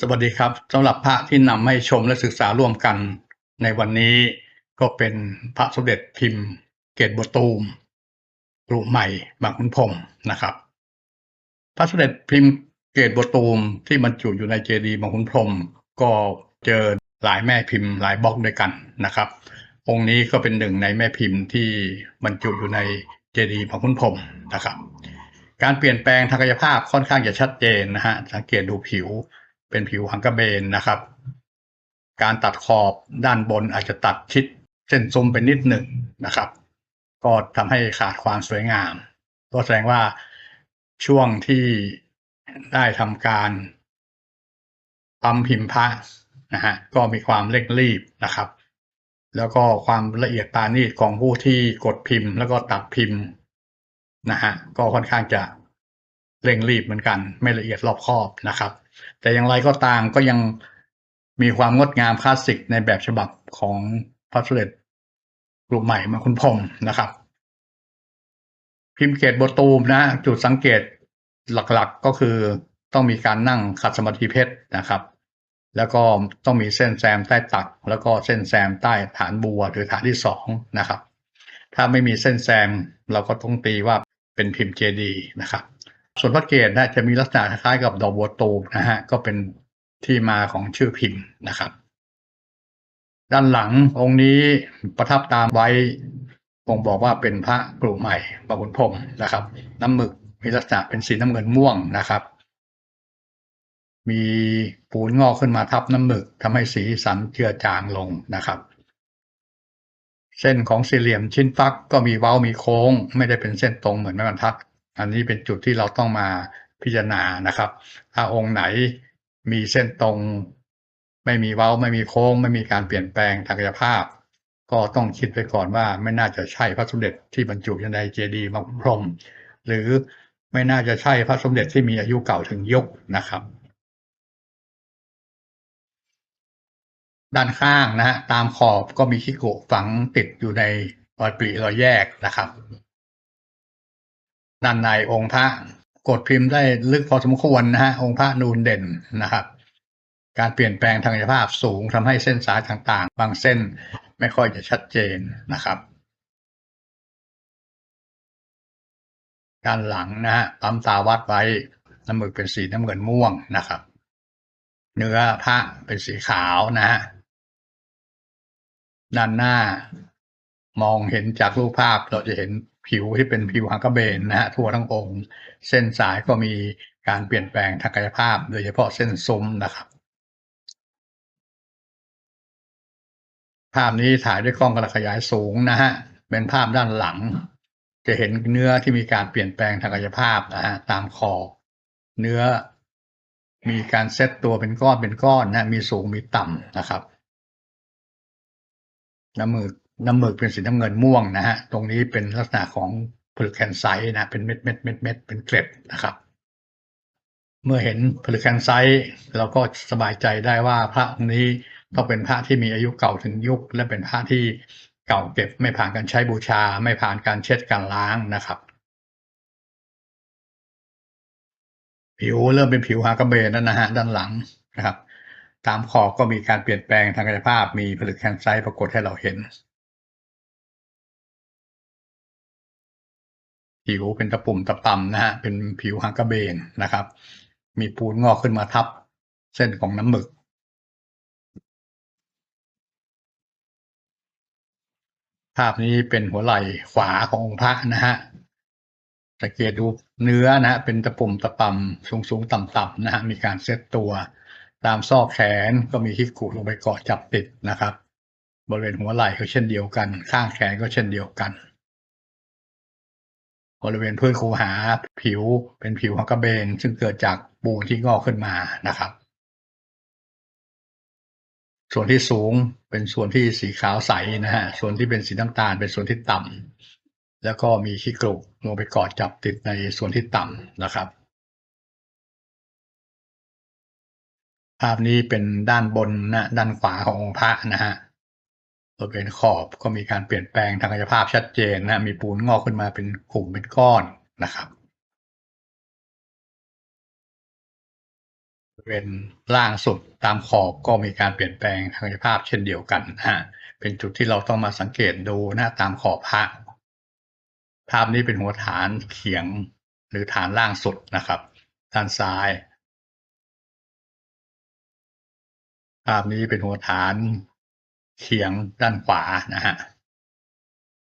สวัสดีครับสำหรับพระที่นำให้ชมและศึกษาร่วมกัน ในวันนี้ก็เป็นพระสมเด็จพิมพ์ เกตบวตูมกรุใหม่บางขุนพรมนะครับ พระสมเด็จพิมพ์เกตบวตูมที่บรรจุอยู่ในเจดีย์บางขุนพรมก็เจอหลายแม่พิมพ์หลายบล็อกด้วยกันนะครับ องค์นี้ก็เป็นหนึ่งในแม่พิมพ์ที่บรรจุอยู่ในเจดีย์บางขุนพรมนะครับ การเปลี่ยนแปลงทางกายภาพค่อนข้างจะชัดเจนนะฮะสังเกตดูผิว เป็นผิวหังกระเบนนะครับ การตัดขอบด้านบนอาจจะตัดชิดเส้นซุ้มไปนิดหนึ่งนะครับ ก็ทำให้ขาดความสวยงาม ก็แสดงว่าช่วงที่ได้ทำการปั๊มพิมพ์พระนะฮะก็มีความเร่งรีบนะครับ แล้วก็ความละเอียดปาณีตของผู้ที่กดพิมพ์ แล้วก็ตัดพิมพ์นะฮะก็ค่อนข้างจะ เร่งรีบเหมือนกัน ไม่ละเอียดรอบคอบนะครับ แต่อย่างไรก็ตามก็ยังมีความงดงามคลาสสิกในแบบฉบับของพระสเด็จกลุ่มใหม่มาคุณพรมนะครับ พิมพ์เกตโบตูมนะ จุดสังเกตหลักๆก็คือต้องมีการนั่งขัดสมาธิเพชรนะครับ แล้วก็ต้องมีเส้นแซมใต้ตัก แล้วก็เส้นแซมใต้ฐานบัวหรือฐานที่สองนะครับ ถ้าไม่มีเส้นแซมเราก็ต้องตีว่าเป็นพิมพ์เจดีนะครับ ส่วนพระเกศนะจะมีลักษณะคล้ายกับดอกบัวตูมนะฮะก็เป็นที่มาของชื่อพิมพ์นะครับ ด้านหลังองค์นี้ประทับตามไว้บ่งบอกว่าเป็นพระกลุ่มใหม่บางขุนพรมนะครับ น้ำหมึกมีลักษณะเป็นสีน้ำเงินม่วงนะครับ มีปูนงอกขึ้นมาทับน้ำหมึกทำให้สีสันเจือจางลงนะครับ เส้นของสี่เหลี่ยมชิ้นฟักก็มีเว้ามีโค้ง ไม่ได้เป็นเส้นตรงเหมือนไม้บรรทัด อันนี้เป็นจุดที่เราต้องมาพิจารณานะครับ ถ้าองค์ไหนมีเส้นตรง ไม่มีเว้าไม่มีโค้ง ไม่มีการเปลี่ยนแปลงทางกายภาพ ก็ต้องคิดไว้ก่อนว่าไม่น่าจะใช่พระสมเด็จที่บรรจุอยู่ในเจดีย์มังพรม หรือไม่น่าจะใช่พระสมเด็จที่มีอายุเก่าถึงยุคนะครับ ด้านข้างนะฮะตามขอบก็มีคิโกะฝังติดอยู่ในรอยปริรอยแยกนะครับ ด้านในองค์พระกดพิมพ์ได้ลึกพอสมควรนะฮะองค์พระนูนเด่นนะครับ การเปลี่ยนแปลงทางกายภาพสูงทำให้เส้นสายต่างๆ บางเส้นไม่ค่อยจะชัดเจนนะครับ ด้านหลังนะฮะปั๊มตาวัดไว้น้ำหมึกเป็นสีน้ำเงินม่วงนะครับ เนื้อพระเป็นสีขาวนะฮะด้านหน้ามองเห็นจากรูปภาพเราจะเห็น ผิวที่เป็นผิวหังกระเบนนะฮะทั่วทั้งองค์ เส้นสายก็มีการเปลี่ยนแปลงทางกายภาพ โดยเฉพาะเส้นซุ้มนะครับ ภาพนี้ถ่ายด้วยกล้องกระขยายสูงนะฮะเป็นภาพด้านหลัง จะเห็นเนื้อที่มีการเปลี่ยนแปลงทางกายภาพนะฮะตามคอ เนื้อมีการเซตตัวเป็นก้อนเป็นก้อนนะมีสูงมีต่ำนะครับน้ำมึก น้ำหมึกเป็นสีน้ำเงินม่วงนะฮะ ตรงนี้เป็นลักษณะของผลึกแคนไซต์นะ เป็นเม็ดเม็ดเม็ดเม็ดเป็นเกล็ดนะครับ เมื่อเห็นผลึกแคนไซต์เราก็สบายใจได้ว่าพระองค์นี้ต้องเป็นพระที่มีอายุเก่าถึงยุค และเป็นพระที่เก่าเก็บไม่ผ่านการใช้บูชา ไม่ผ่านการเช็ดการล้างนะครับ ผิวเริ่มเป็นผิวฮากระเบนแล้วนะฮะด้านหลังนะครับ ตามขอบก็มีการเปลี่ยนแปลงทางกายภาพ มีผลึกแคนไซต์ปรากฏให้เราเห็น ผิวเป็นตะปุ่มตะปำนะฮะเป็นผิวฮังกระเบนนะครับ มีปูนงอกขึ้นมาทับเส้นของน้ำหมึก ภาพนี้เป็นหัวไหล่ขวาขององค์พระนะฮะสังเกตดูเนื้อนะฮะเป็นตะปุ่มตะปำสูงสูงต่ำต่ำนะฮะมีการเซตตัว ตามซอกแขนก็มีที่ขูลงไปเกาะจับติดนะครับ บริเวณหัวไหล่ก็เช่นเดียวกัน ข้างแขนก็เช่นเดียวกัน บริเวณพื้นคูหาผิวเป็นผิวฮังกระเบน ซึ่งเกิดจากปูนที่งอกขึ้นมานะครับ ส่วนที่สูงเป็นส่วนที่สีขาวใสนะฮะส่วนที่เป็นสีน้ำตาลเป็นส่วนที่ต่ำแล้วก็มีขี้กรุลงไปกาะจับติดในส่วนที่ต่ำนะครับภาพนี้เป็นด้านบนนะด้านขวาขององค์พระนะฮะ บริเวณขอบก็มีการเปลี่ยนแปลงทางกายภาพชัดเจนนะมีปูนงอกขึ้นมาเป็นกลุ่มเป็นก้อนนะครับบริเวณล่างสุดตามขอบก็มีการเปลี่ยนแปลงทางกายภาพเช่นเดียวกันนะฮะเป็นจุดที่เราต้องมาสังเกตดูนะตามขอบพระภาพนี้เป็นหัวฐานเขียงหรือฐานล่างสุดนะครับ ด้านซ้าย ภาพนี้เป็นหัวฐาน เขียงด้านขวานะฮะ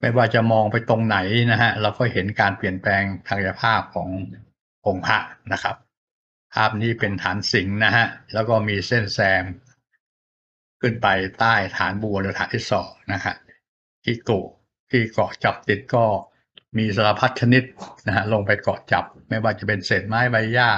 ไม่ว่าจะมองไปตรงไหนนะฮะเราก็เห็นการเปลี่ยนแปลงทางกายภาพขององค์พระนะครับ ภาพนี้เป็นฐานสิงห์นะฮะแล้วก็มีเส้นแซม ขึ้นไปใต้ฐานบัวหรือฐานที่สองนะฮะที่โกที่เกาะจับติดก็มีสารพัดชนิดนะฮะลงไปเกาะจับ ไม่ว่าจะเป็นเศษไม้ใบหญ้า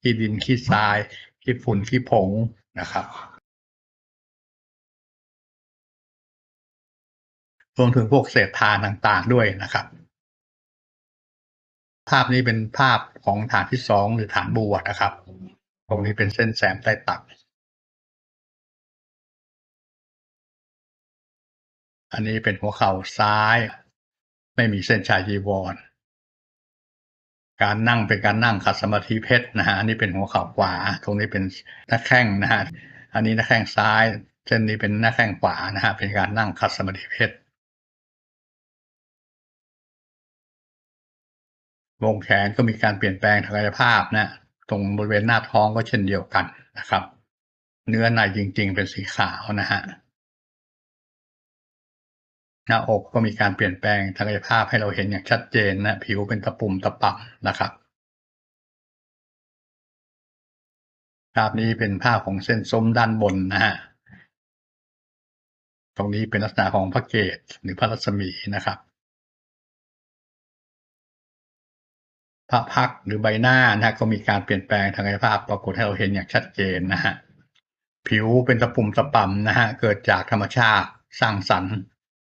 ขี้ดินขี้ทรายขี้ฝุ่นขี้ผงนะครับ รวมถึงพวกเศษทานต่างๆด้วยนะครับ ภาพนี้เป็นภาพของฐานที่สองหรือฐานบัวนะครับ ตรงนี้เป็นเส้นแสมใต้ตักอันนี้เป็นหัวเข่าซ้าย ไม่มีเส้นชายจีวร การนั่งเป็นการนั่งขัดสมาธิเพชรนะฮะอันนี้เป็นหัวเข่าขวา ตรงนี้เป็นหน้าแข้งนะฮะอันนี้หน้าแข้งซ้าย เส้นนี้เป็นหน้าแข้งขวานะฮะเป็นการนั่งขัดสมาธิเพชร วงแขนก็มีการเปลี่ยนแปลงทางกายภาพนะ ตรงบริเวณหน้าท้องก็เช่นเดียวกันนะครับ เนื้อในจริง ๆ เป็นสีขาวนะฮะหน้าอกก็มีการเปลี่ยนแปลงทางกายภาพให้เราเห็นอย่างชัดเจนนะ ผิวเป็นตะปุ่มตะป่ำนะครับภาพนี้เป็นภาพของเส้นส้มด้านบนนะฮะ ตรงนี้เป็นลักษณะของพระเกศหรือพระรัศมีนะครับ พระพักหรือใบหน้านะฮะก็มีการเปลี่ยนแปลงทางกายภาพปรากฏให้เราเห็นอย่างชัดเจนนะฮะผิวเป็นตะปุ่มตะป่ำนะฮะเกิดจากธรรมชาติสร้างสรรค์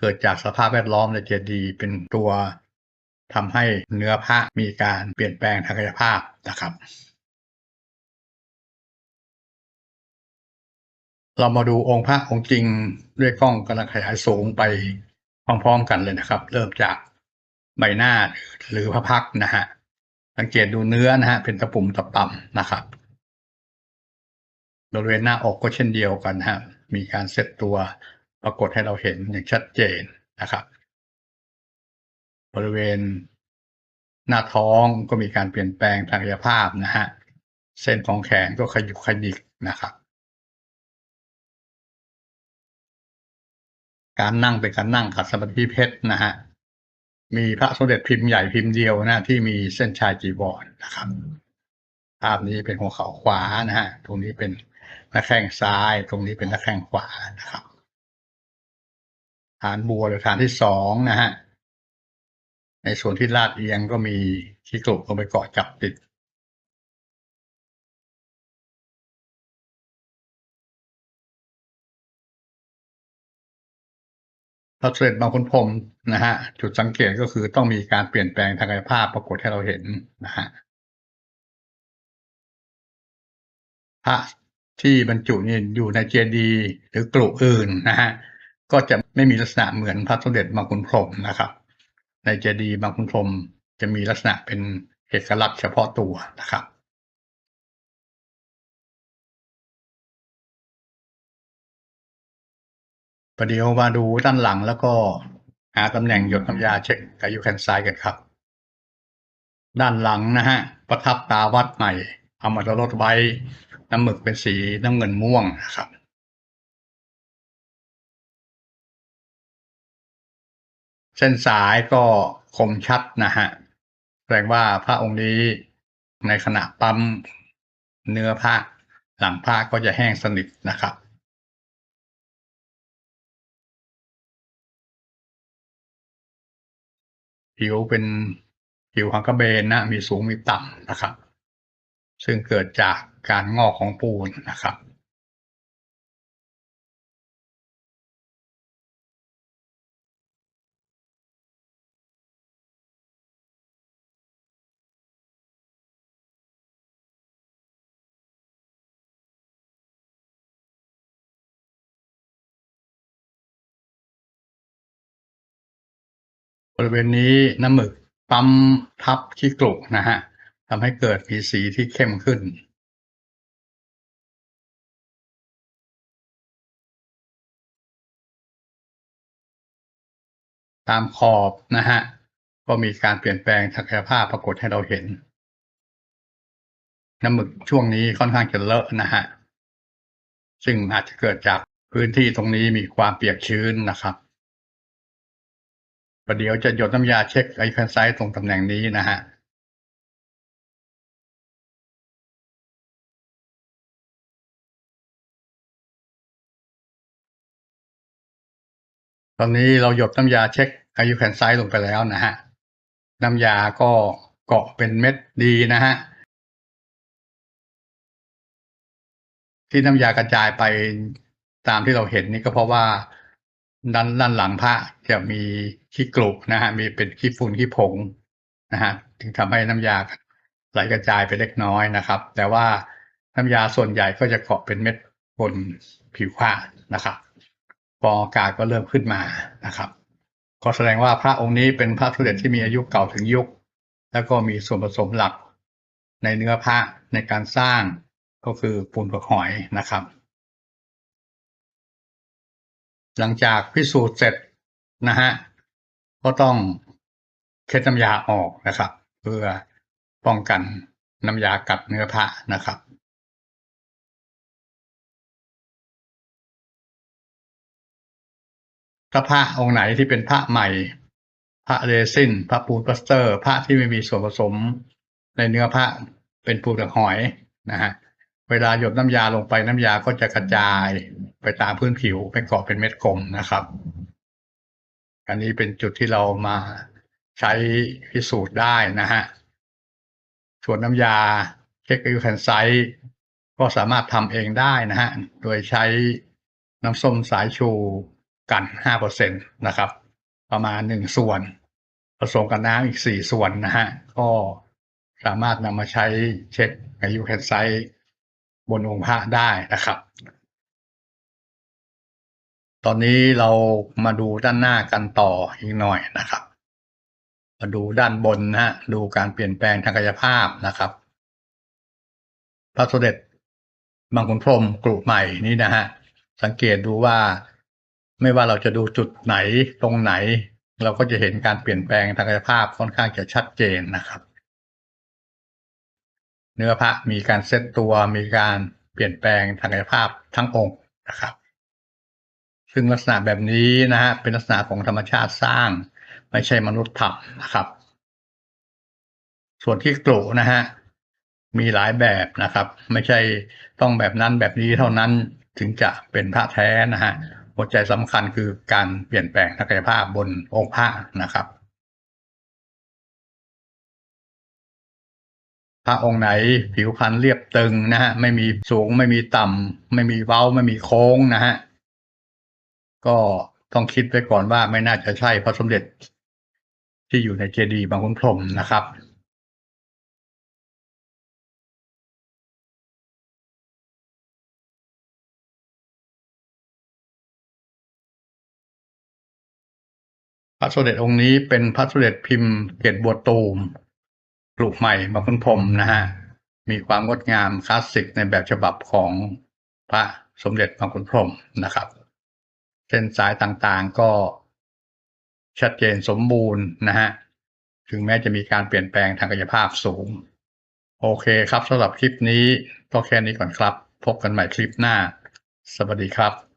เกิดจากสภาพแวดล้อมในเจดีย์เป็นตัวทำให้เนื้อพระมีการเปลี่ยนแปลงทางกายภาพนะครับ เรามาดูองค์พระองค์จริงด้วยกล้องกำลังขยายสูงไปพร้อมๆกันเลยนะครับ เริ่มจากใบหน้าหรือพระพักนะฮะ สังเกตดูเนื้อนะฮะเป็นตะปุ่มตะป่ำนะครับบริเวณหน้าอกก็เช่นเดียวกันฮะมีการเซตตัวปรากฏให้เราเห็นอย่างชัดเจนนะครับ บริเวณหน้าท้องก็มีการเปลี่ยนแปลงทางกายภาพนะฮะเส้นของแขนก็ขยุกขยิกนะครับ การนั่งเป็นการนั่งขัดสมาธิเพชรนะฮะ มีพระสมเด็จพิมพ์ใหญ่พิมพ์เดียวนะที่มีเส้นชายจีวรนะครับ ภาพนี้เป็นหัวเข่าขวานะฮะตรงนี้เป็นหน้าแข้งซ้าย ตรงนี้เป็นหน้าแข้งขวานะครับ ฐานบัวหรือฐานที่สองนะฮะในส่วนที่ลาดเอียงก็มีที่กลุกลงไปเกาะจับติด พระเสด็จบางคนพรมนะฮะจุดสังเกตก็คือต้องมีการเปลี่ยนแปลงทางกายภาพปรากฏให้เราเห็นนะฮะพระที่บรรจุนี่อยู่ในเจดีย์หรือกลุ่อื่นนะฮะก็จะไม่มีลักษณะเหมือนพระสมเด็จบางคุณพรมนะครับ ในเจดีย์บางคุณพรมจะมีลักษณะเป็นเอกลักษณ์เฉพาะตัวนะครับ ประเดี๋ยวมาดูด้านหลังแล้วก็หาตำแหน่งหยดน้ำยาเช็คอายุแขนซ้ายกันครับ ด้านหลังนะฮะ ประทับตาวัดใหม่เอามาลดไว้น้ำหมึกเป็นสีน้ำเงินม่วงนะครับเส้นสายก็คมชัดนะฮะ แสดงว่าพระองค์นี้ในขณะปั๊มเนื้อผ้าหลังผ้าก็จะแห้งสนิทนะครับ ผิวเป็นผิวของกระเบนนะมีสูงมีต่ำนะครับ ซึ่งเกิดจากการงอกของปูนนะครับ บริเวณนี้น้ำหมึกปั๊มทับขี้กลุกนะฮะทำให้เกิดมีสีที่เข้มขึ้น ตามขอบนะฮะก็มีการเปลี่ยนแปลงทักษะภาพปรากฏให้เราเห็น น้ำหมึกช่วงนี้ค่อนข้างจะเลอะนะฮะซึ่งอาจจะเกิดจากพื้นที่ตรงนี้มีความเปียกชื้นนะครับ ประเดี๋ยวจะหยดน้ำยาเช็คไอคอนไซต์ตรงตำแหน่งนี้นะฮะตอนนี้เราหยดน้ำยาเช็คอายุแคนไซต์ลงไปแล้วนะฮะ น้ำยาก็เกาะเป็นเม็ดดีนะฮะ ที่น้ำยากระจายไปตามที่เราเห็นนี่ก็เพราะว่า ด้านด้านหลังพระจะมีขี้กลุกนะฮะมีเป็นขี้ฝุ่นขี้ผงนะฮะถึงทำให้น้ำยาไหลกระจายไปเล็กน้อยนะครับ แต่ว่าน้ำยาส่วนใหญ่ก็จะเกาะเป็นเม็ดบนผิวผ้านะครับฟออากาศก็เริ่มขึ้นมานะครับ ก็แสดงว่าพระองค์นี้เป็นพระสมเด็จที่มีอายุเก่าถึงยุค แล้วก็มีส่วนผสมหลักในเนื้อพระในการสร้างก็คือปูนเปลือกหอยนะครับ หลังจากพิสูจน์เสร็จนะฮะก็ต้องเช็ดน้ำยาออกนะครับ เพื่อป้องกันน้ำยากัดเนื้อพระนะครับถ้าพระองค์ไหนที่เป็นพระใหม่พระเรซินพระปูนพลาสเตอร์พระที่ไม่มีส่วนผสมในเนื้อพระเป็นปูนกับหอยนะฮะ เวลาหยดน้ำยาลงไปน้ำยาก็จะกระจายไปตามพื้นผิวไปเกาะเป็นเม็ดกลมนะครับ อันนี้เป็นจุดที่เรามาใช้พิสูจน์ได้นะฮะ ส่วนน้ำยาเช็คอิวแคนไซก็สามารถทำเองได้นะฮะ โดยใช้น้ำส้มสายชูกันห้าเปอร์เซ็นตนะครับ ประมาณหนึ่งส่วน ผสมกับน้ำอีกสี่ส่วนนะฮะ ก็สามารถนำมาใช้เช็คอายุแคนไซ บนองค์พระได้นะครับ ตอนนี้เรามาดูด้านหน้ากันต่ออีกหน่อยนะครับ มาดูด้านบนนะฮะดูการเปลี่ยนแปลงทางกายภาพนะครับ พระสมเด็จบางขุนพรมกรุใหม่นี่นะฮะสังเกตดูว่าไม่ว่าเราจะดูจุดไหนตรงไหน เราก็จะเห็นการเปลี่ยนแปลงทางกายภาพค่อนข้างจะชัดเจนนะครับ เนื้อพระมีการเซตตัวมีการเปลี่ยนแปลงทางกายภาพทั้งองค์นะครับ ซึ่งลักษณะแบบนี้นะฮะเป็นลักษณะของธรรมชาติสร้าง ไม่ใช่มนุษย์ทำนะครับ ส่วนที่กรุนะฮะมีหลายแบบนะครับ ไม่ใช่ต้องแบบนั้นแบบนี้เท่านั้นถึงจะเป็นพระแท้นะฮะหัวใจสำคัญคือการเปลี่ยนแปลงทางกายภาพบนองค์พระนะครับ พระองค์ไหนผิวพรรณเรียบตึงนะฮะไม่มีสูงไม่มีต่ำไม่มีเว้าไม่มีโค้งนะฮะก็ต้องคิดไว้ก่อนว่าไม่น่าจะใช่พระสมเด็จที่อยู่ในเจดีย์บางขุนพรหมนะครับ พระสมเด็จองค์นี้เป็นพระสมเด็จพิมพ์เกตบัวตูม ปลูกใหม่บางขุนพรมนะฮะมีความงดงามคลาสสิกในแบบฉบับของพระสมเด็จบางขุนพรมนะครับ เส้นสายต่างๆก็ชัดเจนสมบูรณ์นะฮะถึงแม้จะมีการเปลี่ยนแปลงทางกายภาพสูง โอเคครับสำหรับคลิปนี้ก็แค่นี้ก่อนครับ พบกันใหม่คลิปหน้า สวัสดีครับ